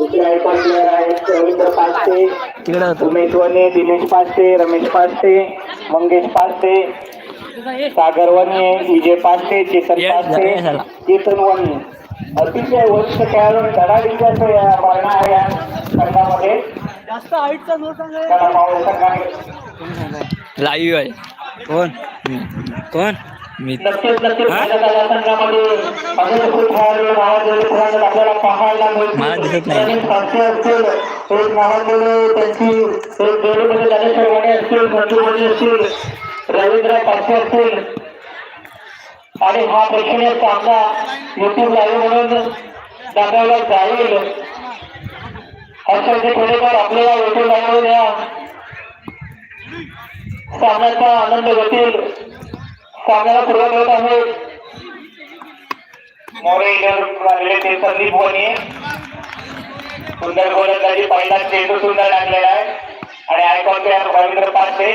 दुसरे icon player आहेत रवींद्र पाचटे तिकडे होतो उमेश वने दिनेश पाचटे रमेश पाचटे मंगेश पाचटे सागर वने विजय पाचटे चेतन Yes, पाचटे झालं, झालं. चेतन वने. अतिशय वरिष्ठ खेळाडू धडाडीच्या या पाळणा आहे या संघामध्ये. जास्त हाईटचा जोर सांगा त्याला पाहू संघाने. लाईव्ह आहे. कोण? कोण? मी नक्कीच नक्कीच माझ्या कला संघामध्ये अनेक खेळाडू नावाजलेले खेळाडू आपल्याला पाहायला मला दिसत नाही. मिळतील संस्थी असतील एक नावाजलेले त्यांची एक जोडीमध्ये ज्ञानेश्वर वाणे असतील संजू वाणे असतील रवींद्र पाचशे असतील. आणि हा प्रेक्षणीय सामना युट्यूब लाईव्ह म्हणून दाखवला जाईल. हर्षवर्धन थोडेफार आपल्याला युट्यूब लाईव्ह द्या सामन्याचा आनंद घेतील. सामन्याला सुरुवात होत आहे. मोरे लागले ते संदीप वने सुंदर गोलंदाजी पहिला चेंडू सुंदर लागलेला आहे. आणि आयकॉन प्लेअर रवींद्र पाचशे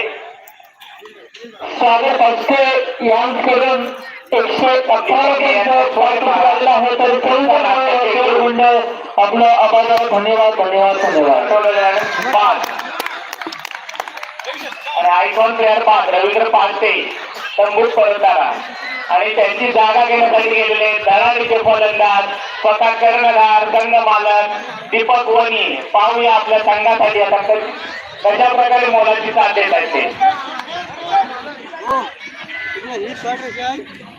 सागर पाचशे यांकडून एकशे अठरा पॉईंट मारला आहे. तर आपलं आभार धन्यवाद धन्यवाद धन्यवाद. पाच आणि आयकॉन प्लेअर पाच रवींद्र पाचशे तंबूत परत आणि त्यांची जागा घेण्यासाठी गेलेले दलालीचे फलंदाज स्वतः कर्णधार संघ मालक दीपक वनी पाहूया आपल्या संघासाठी आता कशा प्रकारे मोलाची साथ देत आहेत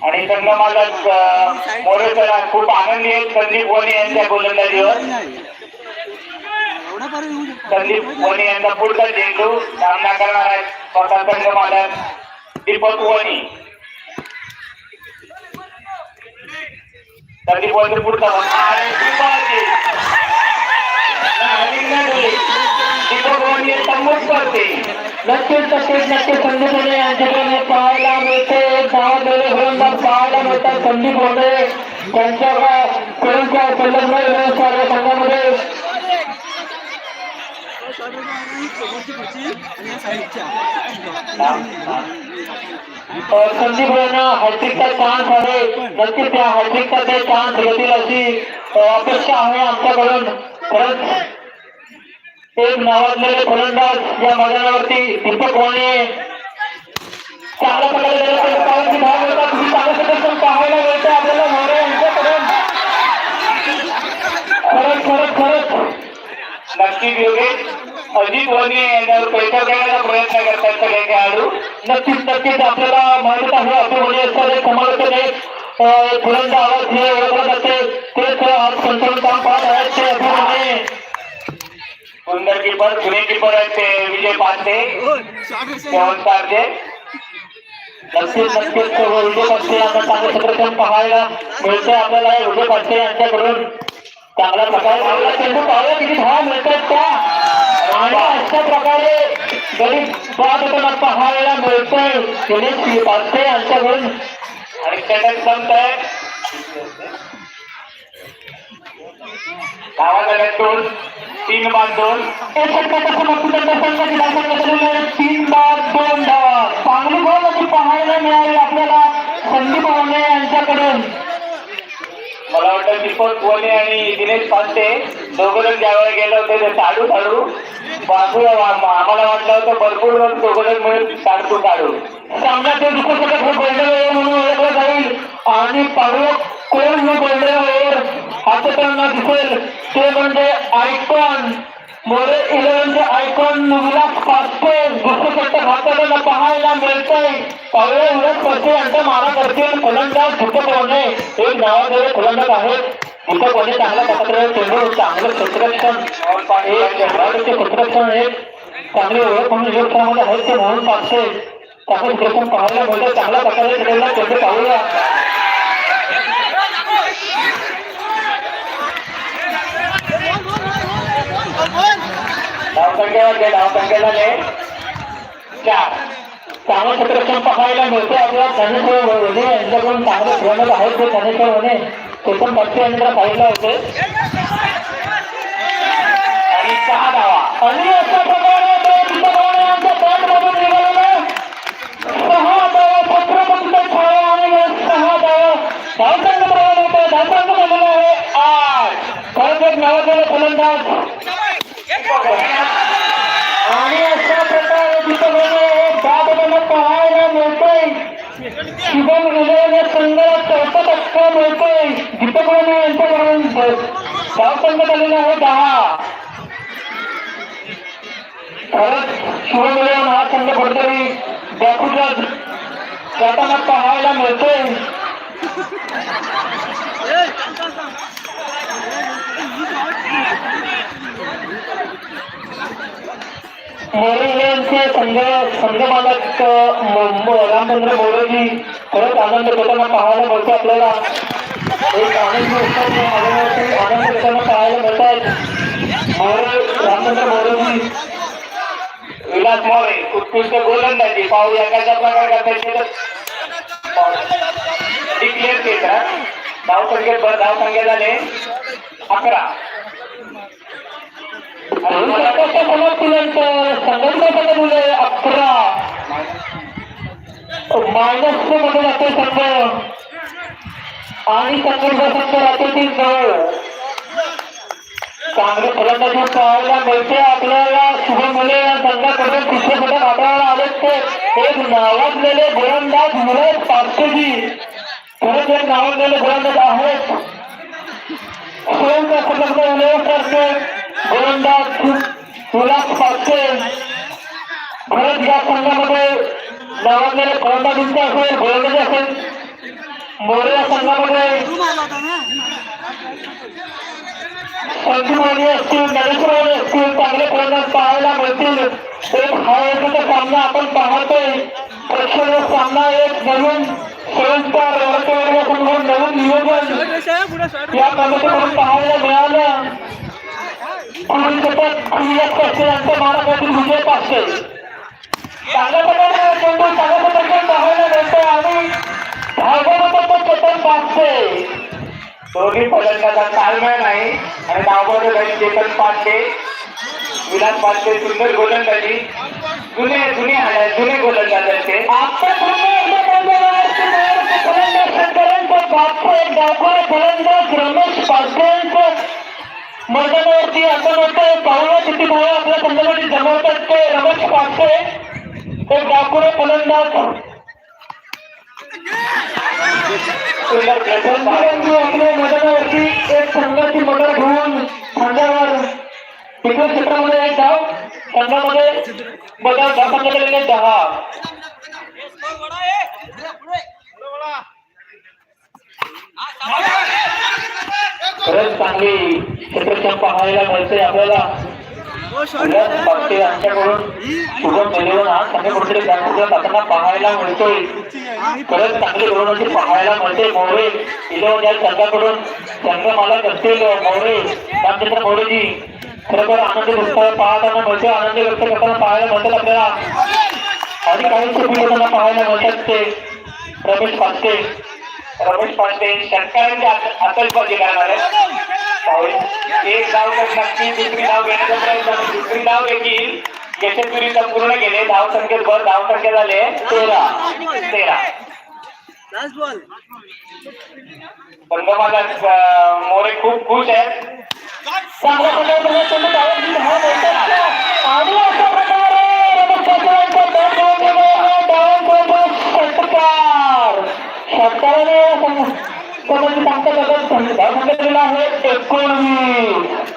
आणि संघ मालक अं, मोरेकर खूप आनंदी आहेत. संदीप वनी यांच्या गोलंदाजीवर. संदीप वनी यांचा पुढचा झेंडू सामना करणार आहेत. स्वतः संघ मालक दीपक वनी संदीप वनी पुढचा आणि दीपक दीपक वनी संमुख करते नक्कीच नक्कीच नक्कीच संदीप वने यांच्याकडे पाहायला मिळते दहा गेले गोलंदाज पाहायला मिळतात संदीप वने त्यांच्या कडून संलग्न साऱ्या संघामध्ये संदीप यांना हॅट्रिकचा चान्स आहे नक्कीच त्या हॅट्रिकचा ते चान्स घेतील अशी अपेक्षा आहे आमच्याकडून खरंच एक नावाजलेले फलंदाज या मैदानावरती दीपक वाणे चांगल्या प्रकारे प्रदर्शन पाहायला नक्कीच योगेश? अगदी वने पैसा देण्याचा प्रयत्न करतात सगळे खेळाडू नक्कीच नक्कीच. आपल्याला माहीत आहे अजित वने असतात एक बुलंद आवाज हे ओळखला जाते. तेच आज काम पाहत आहेत. ते सुंदर किपर जुने किपर आहेत ते विजय पांडे पवन पारजे नक्कीच नक्कीच. विजय पांडे यांना चांगले क्षेत्रक्षण पाहायला आपल्याला हे विजय पांडे यांच्याकडून चांगला प्रकारे. चेंडू पाहायला किती मिळतात का आणि अशा प्रकारे गरीब बाद पाहायला मिळतोय. दिनेश पाचशे यांच्याकडून आणि संत आहे. दोन तीन बाद दोन. एक तीन बाद दोन धावा. चांगली गोल अशी पाहायला मिळाली आपल्याला. संदीप वाणे यांच्याकडून. मला वाटतं दीपक वने आणि दिनेश पांडे दोघंजण ज्यावेळी गेले होते ते साडू साडू बाजू आम्हाला वाटलं होतं भरपूर जण दोघंजण मिळून साडू काढू सामन्यात ते दुसरं षटक हे गोल्डन वेळ म्हणून ओळखलं जाईल आणि पाडू कोण हे गोल्डन वेळेवर हातताना दिसेल ते म्हणजे आयकॉन मोरे इलेव्हनचे आयकॉन विलास पाचपे दुसरं भारताला पाहायला मिळतंय. पावले उलट पाचपे यांचा मारा करतील फलंदाज दीपक वने एक नावाजलेले फलंदाज आहेत दीपक वने चांगल्या प्रकारे चेंडू चांगलं क्षेत्ररक्षण एक खेळाडूचे क्षेत्ररक्षण एक चांगली ओळख म्हणून योगक्षणामध्ये आहेत ते म्हणून पाचशे. चांगलं क्षेत्ररक्षण पाहायला मिळतं चांगल्या प्रकारे चेंडू पाहूया. धावसंख्या जे धावसंख्या झाले. चार चांगलं क्षेत्ररक्षण पाहायला मिळते आपल्याला धनेश्वर वने यांच्याकडून चांगले खेळणार आहेत ते धनेश्वर वने ते पण पक्षी यांना पाहिलं होते. आणि सहा धावा. आणि अशा प्रकारे यांच्या बॅटमधून निघालेले सहा धावा छत्रपतीचा छाया आणि सहा धावा. धावसंघ प्रमाण होते धावसंघ झालेला आहे. आठ खरंच एक नावाजलेलं फलंदाज शुभम विजय संघाला चौथा टक्का मिळतोय. दीपक राणे यांच्याकडून धाव संघ आलेला आहे दहा. खरंच शुभम विजय हा संघ कुठेतरी दाखवला जाताना पाहायला मिळतोय. मोरे संघ संघमालक रामचंद्र मोरेजी खरंच आनंद घेताना पाहायला मिळतो आपल्याला. एक आनंद आनंद घेताना पाहायला मिळतात. मोरे रामचंद्र मोरेजी. विलास मोरे उत्कृष्ट गोलंदाजी. पाहूया कशा प्रकारे करता डिक्लेअर केला धाव संख्येत धाव संख्या झाले. अकरा. मुले अकरा मायनसमध्ये संघ आणि संघटना संघ राहते ती नऊ चांगली फलंदाजी पाहायला मिळते आपल्याला मुले या संघाकडून तिसरे पदक आढळायला आले ते एक नावाजलेले गोलंदाज मुले पाचशेजी खरंच एक नावाजलेले गोलंदाज आहेत स्वयंचा संलग्न गोलंदाज सुलास पाचशे. खरंच या संघामध्ये नावाजलेले फलंदाजींचे असेल गोलंदाजी असेल. मोरे या संघामध्ये संजूवाणी असतील नरेश नरेश्वरवाणी असतील चांगले फलंदाज पाहायला मिळतील. एक हा एकचा सामना आपण पाहतोय. प्रेक्षणीय सामना एक नवीन सोयीस्कर रडतवाडी संघ नवीन नियोजन. या पद्धतीकडून पाहायला मिळालं. खुलियत पाचशे यांच्या मार्गातील विजय पाचशे. चांगल्या प्रकारे चेंडू चांगल्या प्रकारे पाहायला मिळतो आणि भागवत चेतन पाचशे. दोन्ही फलंदाजा ताळमेळ नाही आणि नावमध्ये राहील चेतन पांडे विलास पांडे सुंदर गोलंदाजी. जुने जुने आहे जुने गोलंदाज आहेत ते. फलंदाज रमेश पाटलेंचं मैदानावरती असं होतो पाहुणा किती भाऊ आपल्या संघामध्ये जमवतात ते रमेश पाटले ते डाकुरे फलंदाज. आपल्या मैदानावरती एक संघाची मदत घेऊन खांद्यावर तिकडे क्षेत्रामध्ये एक धाव संघामध्ये बदल दहा. खरंच चांगली. क्षेत्रक्षण पाहायला मिळते आपल्याला. यांच्याकडून हा जाताना पाहायला मिळतोय. खरंच चांगली गोलंदाजी पाहायला मिळते मोरे. इलेवन या संघाकडून. संघ मालक असतील मोरे. रामचंद्र मोरेजी. खरोखर आनंदी उत्साह पाहताना मिळते आनंद व्यक्त करताना पाहायला मिळतात आपल्याला. पाहायला मिळतात ते. पाटते रमेश पांडे शेतकऱ्यांच्या आतलबाजी करणार आहे एक धाव तर नक्की दुसरी धाव घेण्याचा प्रयत्न दुसरी धाव देखील यशस्वी पूर्ण केले. धाव संख्येत भर धाव संख्या झाले तेरा. तेरा. संगमाला मोरे खूप खुश आहेत चांगल्या प्रकारे चेंडू धावत घेऊन हा मोठा आणि अशा प्रकारे रमेश पाटलांचा बॅट घेऊन गेले धावांचा षटकार षटकाराने कोणाची सांगता आहे एकोणवीस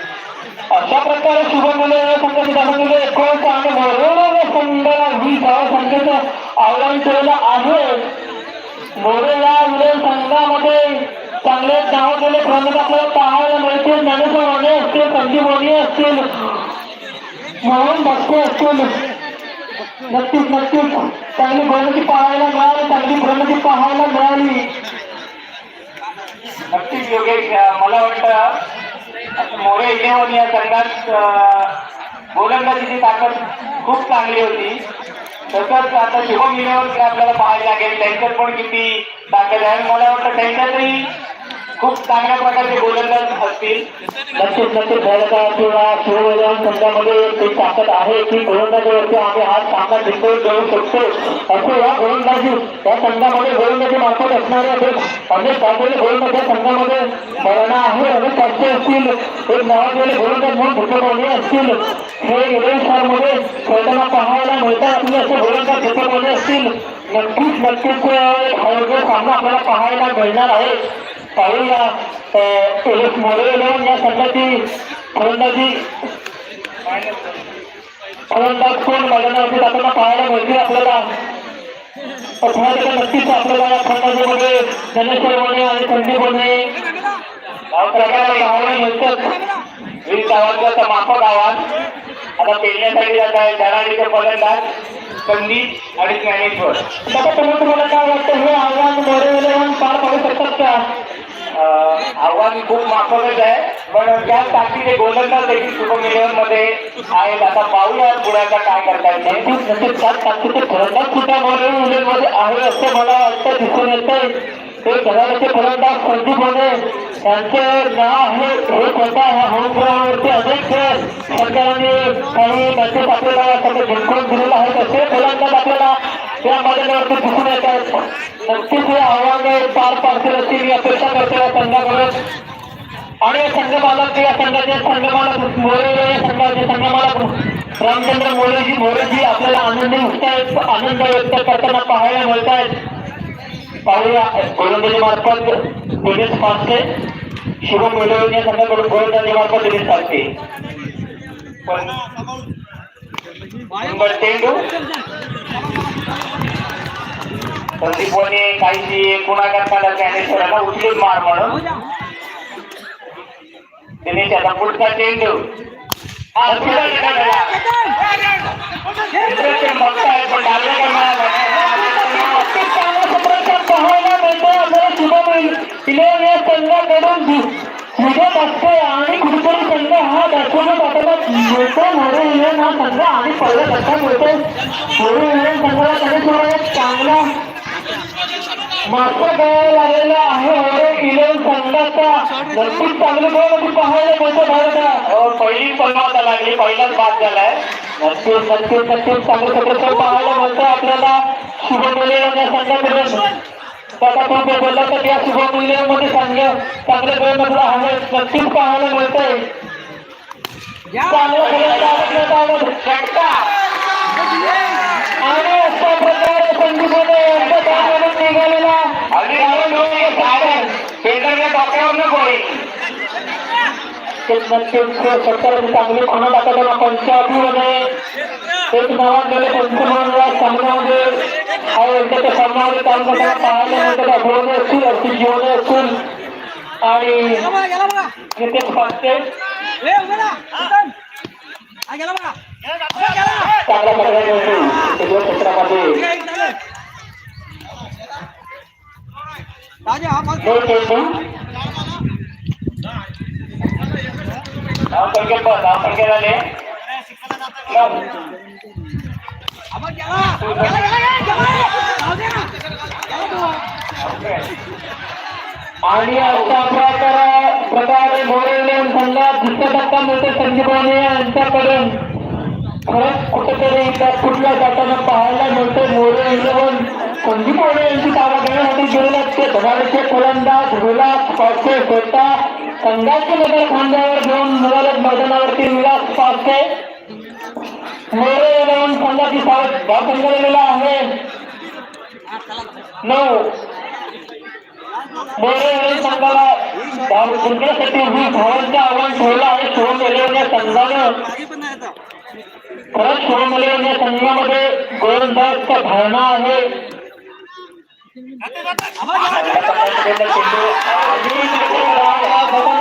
अशा प्रकारे शुभ मुले संघाची धाव संख्या एकोणीस आणि मोरे संघाला वीस धाव संख्येचं आव्हान केलेलं आहे मोरे या संघामध्ये चांगले नाव केले प्रमुख आपल्याला पाहायला मिळतील ज्ञानेश्वर वाणे असतील संजीव वाणे असतील मोहन भक्ते असतील नक्कीच नक्कीच. चांगली प्रगती पाहायला मिळाली चांगली प्रगती पाहायला मिळाली. नक्कीच योगेश मला वाटतं मोरे इलेव्हन या संघात गोलंदाजीची ताकद खूप चांगली होती. तसंच आता शुभम इलेव्हन आपल्याला पाहायला लागेल त्यांच्यात पण किती ताकद आहे. मला वाटतं त्यांच्यातही खूप चांगल्या प्रकारचे गोलंदाज असतील. नक्कीच नक्कीच भारता किंवा शिवमैदान संघामध्ये ते ताकद आहे की गोलंदाजीवरती आम्ही हा सामना जिंकून देऊ शकतो. असे या गोलंदाजी या संघामध्ये गोलंदाजी मार्फत असणारे अनेक अनेक गाजलेले गोलंदाज या संघामध्ये मरणा आहे. अनेक पाचशे असतील. एक नावाजलेले गोलंदाज म्हणून भूतकोणी असतील. हे इलेव्हन स्टारमध्ये खेळताना पाहायला मिळतात. आपले असे गोलंदाज भूतकोणी असतील. नक्कीच नक्कीच सामना आपल्याला पाहायला मिळणार आहे. पाहूया. एस मोरे या संघाची फलंदाजी. फलंदाज कोण? मैदानावरती जाताना पाहायला मिळतील आपल्याला. नक्कीच आपल्याला या फलंदाजीमध्ये गणेश्वर बोलणे आणि संदीप बने प्रकारे पाहायला मिळतात वीस आवाज. आता पेरण्यासाठी जात आहे धराडीचे फलंदाज संदीप आणि ज्ञानेश्वर. आता तुम्हाला काय वाटतं? हे आव्हान मोरे पार पाडू शकतात का? आव्हान खूप माफकच आहे. पण त्याच ताकदीचे गोलंदाज देखील शुभम इलेव्हनमध्ये आहेत. आता पाहूया पुण्याचा काय करता येते नक्कीच त्याच ताकदीचे फलंदाज सुद्धा मोरे इलेव्हनमध्ये आहे असं मला वाटतं दिसून येतंय. ते घराण्याचे फलंदाज संदीप होणे यांचे नाव आहे हे ह्या अनेक खेळ. सरकारने काही आपल्याला सगळे आहेत. असे फलंदाज आपल्याला या मैदानावरती दिसून येत आहेत. नक्कीच हे आव्हान पार पाडतील अशी मी अपेक्षा या संघाकडून. आणि या मालक या संघाचे संघ मोरे या संघाचे रामचंद्र मोरेजी मोरेजी आपल्याला आनंदी उत्साह आनंद व्यक्त करताना पाहायला मिळत आहेत. पाहूया गोलंदाजी मार्फत दिनेश पाचशे शुभम मिळवून या संघाकडून गोलंदाजी मार्फत दिनेश पाचशे पण नंबर चेंडू संदीप वने काहीशी पुन्हा करताना ज्ञानेश्वराला उचलून मार म्हणून दिनेश आता पुढचा चेंडू हा, पुढचा चेंडू गेला. इंद्रसेन भक्त आहे पण डाव्या इलेव्हन या संघाकडून विजय असते आणि कुठेतरी संघ हा दाखवण्यात आपल्याला मिळतो मोरे इलेव्हन हा संघ आणि पहिल्या लक्षात मिळतो मोरे इलेव्हन संघाला त्याच्याशिवाय एक चांगला मास्टर करायला लागलेला आहे. मोरे इलेव्हन संघाचा नक्कीच चांगले गोल पाहायला मिळतो भारतात हो, पहिली पन्नास लागली. पहिलाच बाद झालाय. नक्कीच नक्कीच नक्कीच. चांगलं क्षेत्ररक्षण पाहायला मिळतं आपल्याला. शुभमूल्य या संघाकडून. त्याचा खूप बोलला तर या शुभमूल्यांमध्ये संघ चांगलं गोल म्हटलं हवे नक्कीच पाहायला मिळतंय चांगलं गोलंदाज आपल्याला आणि अशा प्रकारे संदीपने यांच्या निघालेला आणि पेंटरच्या डोक्यावर नको होईल चांगली खुणा टाकताना एक नावात गेले म्हणून या सामन्यामध्ये हा यांच्या सामन्यामध्ये काम करताना पाहायला मिळतात अभोवने असतील अर्थी जीवने असतील आणि गेला बघा आणि अशा प्रकारे प्रकारे मोरेले संघात दुसऱ्या धक्का मिळतो संजीवने यांच्याकडून. खरंच कुठेतरी त्या कुठल्या जाताना पाहायला मिळते मोरे इलेव्हन. संजीव मोरे यांची ताबा घेण्यासाठी गेलेले ते. धनाडीचे फलंदाज विलास पाचशे स्वतः संघाचे नगर खांद्यावर घेऊन निघाले मैदानावरती विलास पाचशे मोरे इलेव्हन संघाची साथ धाव संघालेला आहे नऊ मोरे इलेव्हन संघाला धाव जिंकण्यासाठी वीस धावांचे आव्हान ठेवलं आहे शिवम इलेव्हन या संघानं मागे पण नाही आता. खरंच शिवम इलेव्हन या संघामध्ये गोलंदाजचा धारणा आहे हा बघ, गेला.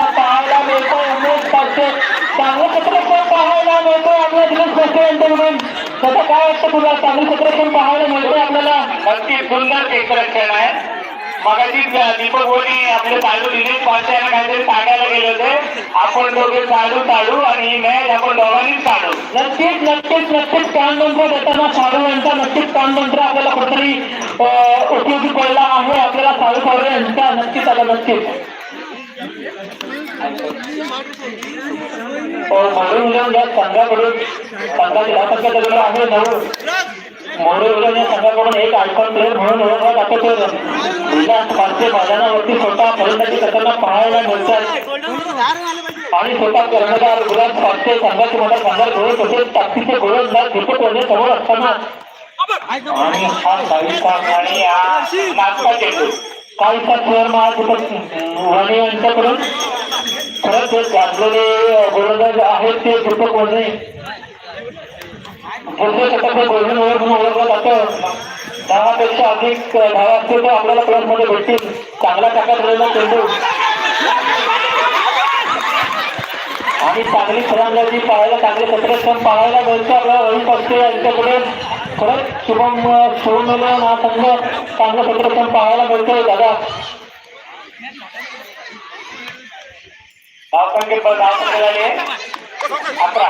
पाहायला मिळतो उमेश पाचशे चांगलं क्षेत्रक्षण पाहायला मिळतो आपल्या दिनेश पाचशे यांच्याकडून त्याचं काय वाटतं तुला? चांगलं क्षेत्रक्षण पाहायला मिळतंय आपल्याला? नक्की सुंदर क्षेत्ररक्षण आहे मगाशी दीपक बोनी आपले चालू दिले. पाचशेला काहीतरी सांगायला गेले होते. आपण दोघे चालू चालू आणि ही मॅच आपण दोघांनीच चालू नक्कीच नक्कीच नक्कीच. कानमंत्र देताना साधू यांचा नक्कीच कानमंत्र आपल्याला कुठेतरी उपयोगी पडला आहे. आपल्याला साधू सावरे यांचा नक्कीच आता नक्कीच. मोरे उलट या संघाकडून दहा टक्के आहे नऊ मोरे या संघाकडून एक आयकॉन प्लेअर म्हणून ओळखला जातो तर विलास पाचशे मैदानावरती स्वतः फलंदाजी करताना पाहायला मिळतात आणि स्वतः कर्णधार गुलाब पाचशे संघाचे मोठा संघात गोळ तसेच ताकदीचे गोलंदाज दीपक समोर असताना आणि हा काहीसा आणि हा चेंडू काहीसा प्लेअर यांच्याकडून खरंच हे गाजलेले गोलंदाज आहेत ते दीपक वने दुसरे षटक गोल्डन ओव्हर म्हणून जातं. दहापेक्षा अधिक धावा असतील तर आपल्याला प्लस भेटतील. चांगला टाकत राहिला चेंडू आणि चांगली फलंदाजी पाहायला चांगले क्षेत्रक्षण पाहायला मिळते आपल्याला रवी पक्षे यांच्याकडे. खरंच शुभम शिवमेलन हा संघ चांगलं क्षेत्रक्षण पाहायला मिळतोय दादा. धावसंख्येत धावसंख्या झाली अकरा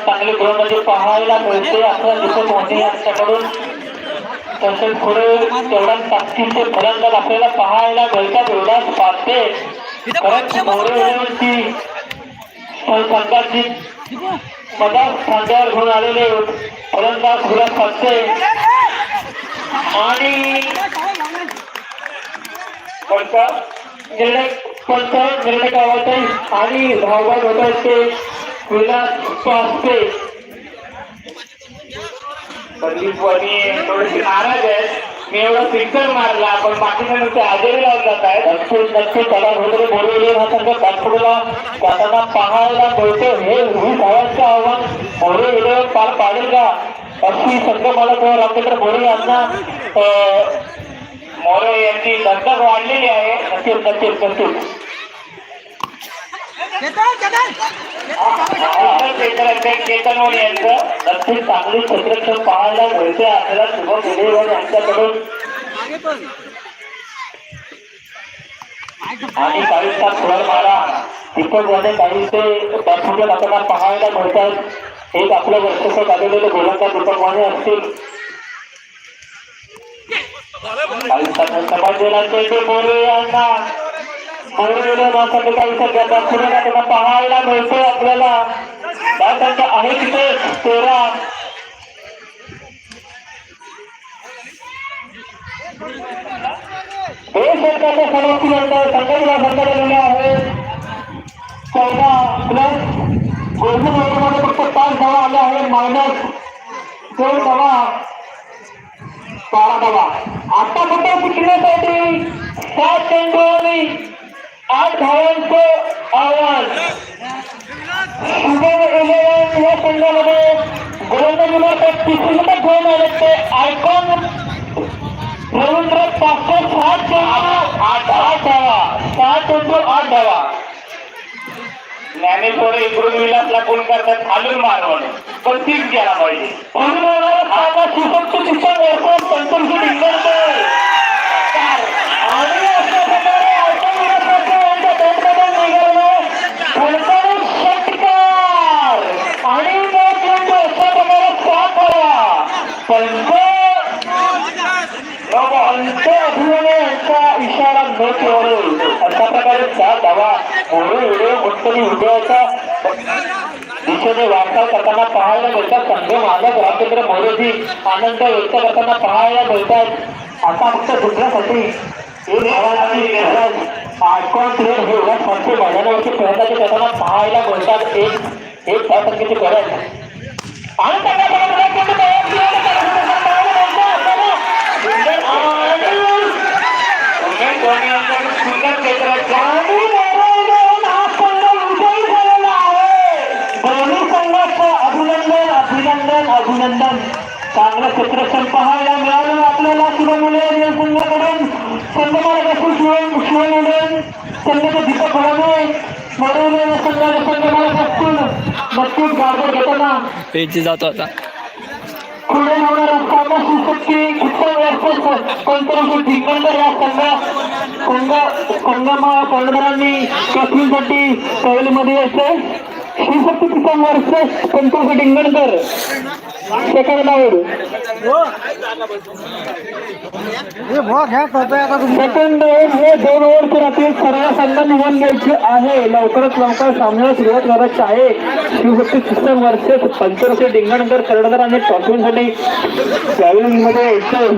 चांगली गोलंदाजी पाहायला मिळते अकरा दीपक मोठे यांच्याकडून तसेच पुढे तेवढ्या ताकदीचे फलंदाज आपल्याला पाहायला मिळतात एवढाच पाहते खरंच मोरे विजयांची संघाची खांद्यावर घेऊन आलेले फलंदाज गुलाब पाहते आणि कोणतं? निर्णय गावाचा आणि धावबाद होत आहे ते विलास पाचते संदीप थोडेसे नाराज आहेत. मी एवढा सिक्सर मारला पण बाकीच्या नुसते हजेरी लावून जात आहेत. नक्कीच नक्कीच त्याला भोगले बोलवले हा संघ. नागपूरला जाताना पाहायला मिळतो हे ही धावांचं आव्हान. मोरे विजय पार पाडेल का? अशी संघ मला रामचंद्र मोरे यांना मोरे यांची दगदग वाढलेली आहे. नक्कीच नक्कीच नक्कीच चेतन यांचं नक्कीच चांगली क्षेत्रक्षण पाहायला मिळते आपल्याला विजय यांच्याकडून. आणि काहीचा फुलार मारा. दीपकमध्ये काहीसे आपल्याला पाहायला मिळतात. एक आपलं वर्चस्व गाजवलेले गोलंदाज दीपक असतील काहीसा समाज दिला चेंडू मोरे यांना मोरे नासाठी काहीसा घेतात पुढे त्यांना पाहायला मिळतो आपल्याला त्या आहे तिथे तेरा हे सरकारच्या सर्वोच्च नंतर संघटना संघटनेने आहे चौदा प्लस गोल्डन ओव्हरमध्ये फक्त पाच धावा आल्या आहेत मायनस दोन धावा बारा धावा आता फक्त शिकण्यासाठी सात चेंडू आठ धावांचं आव्हान शुभम इलेव्हन या संघामध्ये गोलंदाजीला तिसरी घेऊन आले ते आयकॉन रवींद्र पाचशे सात चेंडू आठ आठ धावा. सात चेंडू आठ धावा. ज्ञानेश्वर इकडून विलासला फोन करतात खालून मार म्हणून पण तीच गेला पाहिजे पुढील साधा शिक्षकचे शिक्षण वर्ष पंचवीस इंग्लंड आणि अशा प्रकारे आयकॉन विराट यांच्या बॅटमधून निघालं फलकाने षटकार आणि तो चेंडू अशा प्रकारे सात धावा पंच अंत अभिमाने यांचा इशारा न केवळ अशा प्रकारे सात धावा मोरे व्हिडिओ मुंतरी दिशेने वाटचाल करताना पाहायला मिळतात. संघ मालक रामचंद्र मोरेजी आनंद व्यक्त करताना पाहायला मिळतात. आता फक्त दुसऱ्यासाठी एक आठवण हे मैदानावरती करताना पाहायला मिळतात. एक एक संख्येची गरज. आणि त्यांना बरोबर चेंडू तयार केला जातो. पाहायला मिळतं आपल्याला. आणि उमेश धोनी यांच्याकडून सुंदर क्षेत्रात आणि मोरेजवळून हा संघ विजयी झालेला आहे दोन्ही संघाचं अभिनंदन अभिनंदन अभिनंदन चांगलं क्षेत्रक्षण पाहायला मिळालं आपल्याला शिवमुले या संघाकडून असून शिव शिवमुले संघाचे दीपक भरणे मोरेले या संघाचे संघमार्ग असतील नक्कीच गाडगे घेताना. पेज जातो आता. पुढे होणारा सामना शिवशक्ती उत्सव कोणतरी धिंगणकर या संघ संघ संघमा कर्णधारांनी कॅप्टनसाठी पहिलीमध्ये असते शिवशक्ती किसान वर्ष सेकंड डाऊन हे दोन ओव्हरचे राहतील सर्व संघ निवडून घ्यायचे आहे. लवकरात लवकर सामन्याला सुरुवात करायची आहे. शिवशक्ती सिस्टम वर्सेस पंचवर्षीय डिंगणकर कर्णधार आणि टॉपिंगसाठी ट्रॅव्हलिंगमध्ये यायचं